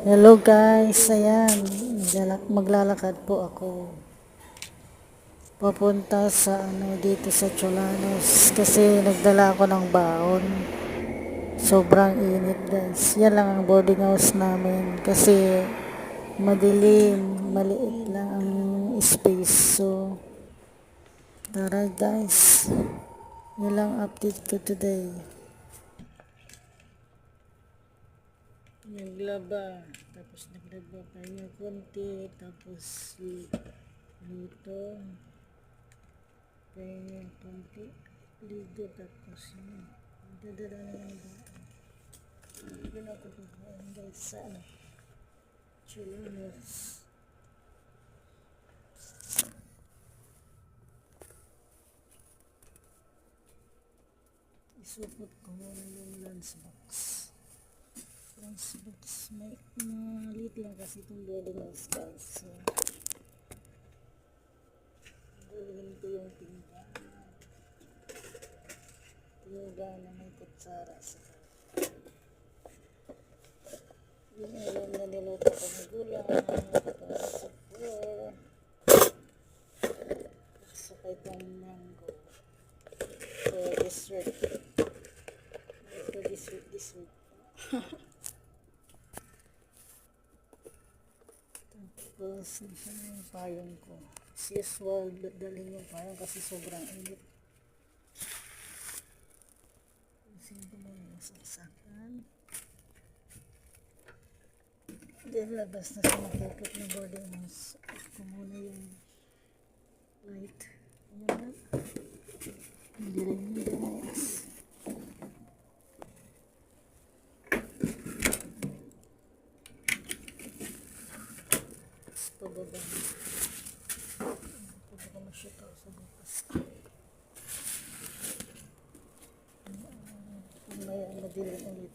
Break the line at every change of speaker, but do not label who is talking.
Hello guys, ayan, maglalak- maglalakad po ako. Papunta sa ano dito sa Cholanos kasi nagdala ako ng baon. Sobrang init guys. Yan lang ang boarding house namin kasi madilim, maliit lang ang space. So, tara guys. Yan lang update ko today. Naglaba. Tapos naglaba tayo konti. Tapos luto. Kaya konti. Ligo. Tapos yun. Dadala na lang ba? Yun ako pupuan guys sa ano. Chulanos. Isupot ko muna yung lunchbox. Lunchbox. May maliit lang kasi itong house guys. So, dalhin ko yung tinta. Tiyoga na may kutsara sa yung ulam na niluto ko ng tapos po, saka itong mango. So, dessert. Ito, dessert, dessert. Tapos, na yung payong ko? As usual, dalhin yung payong kasi sobrang init. Kasi ko mo yung saksakan. Then, labas na sa makikot na boarding house. Ko muna yung light. Ayan. Hindi rin hindi guys. Tapos pababa. Pwede ka ma-shoot ako sa bukas. Mamaya madilim ulit.